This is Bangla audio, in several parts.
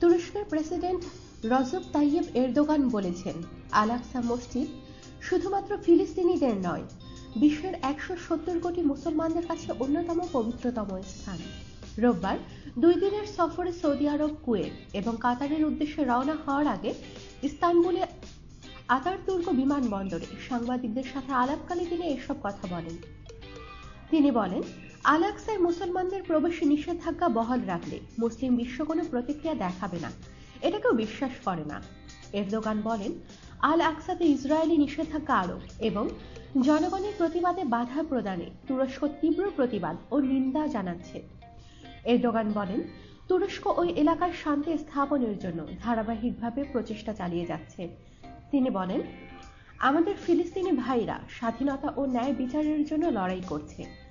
তুরস্কের প্রেসিডেন্ট রজব তাইয়েব এরদোগান বলেছেন আলাক্সা মসজিদ শুধুমাত্র ফিলিস্তিনিদের নয়, বিশ্বের একশো সত্তর কোটি মুসলমানদের কাছে অন্যতম পবিত্রতম স্থান। রোববার দুই দিনের সফরে সৌদি আরব, কুয়েত এবং কাতারের উদ্দেশ্যে রওনা হওয়ার আগে ইস্তানবুলে আতারতুর্ক বিমানবন্দরে সাংবাদিকদের সাথে আলাপকালে তিনি এসব কথা বলেন। তিনি বলেন আলাক্সায় মুসলমানদের প্রবেশে নিষেধাজ্ঞা বহাল রাখলে মুসলিম বিশ্ব কোনো প্রতিক্রিয়া দেখাবে না। এটা কেউ বিশ্বাস করে না। এরদোগান বলেন আল আকসাতে ইসরায়েলি নিষেধাজ্ঞা আরোপ এবং জনগণের প্রতিবাদে বাধা প্রদানে তুরস্ক তীব্র প্রতিবাদ ও নিন্দা জানাচ্ছে। এরদোগান বলেন, তুরস্ক ওই এলাকার শান্তি স্থাপনের জন্য ধারাবাহিকভাবে প্রচেষ্টা চালিয়ে যাচ্ছে। তিনি বলেন, আমাদের ফিলিস্তিনি ভাইরা স্বাধীনতা ও ন্যায় বিচারের জন্য লড়াই করছে।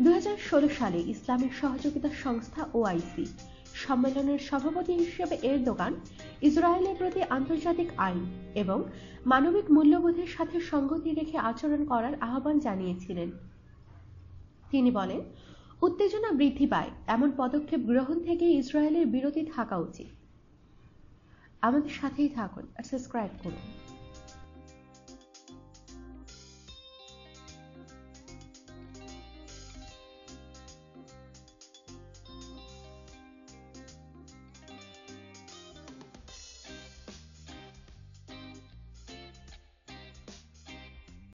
দুই হাজার ষোলো সালে ইসলামের সহযোগিতা সংস্থা ওআইসি সম্মেলনের সভাপতি হিসেবে এর দোকান ইসরায়েলের প্রতি আন্তর্জাতিক আইন এবং মানবিক মূল্যবোধের সাথে সঙ্গতি রেখে আচরণ করার আহ্বান জানিয়েছিলেন। তিনি বলেন, উত্তেজনা বৃদ্ধি পায়, এমন পদক্ষেপ গ্রহণ থেকে ইসরায়েলের বিরতি থাকা উচিত। আমাদের সাথেই থাকুন, আর সাবস্ক্রাইব করুন।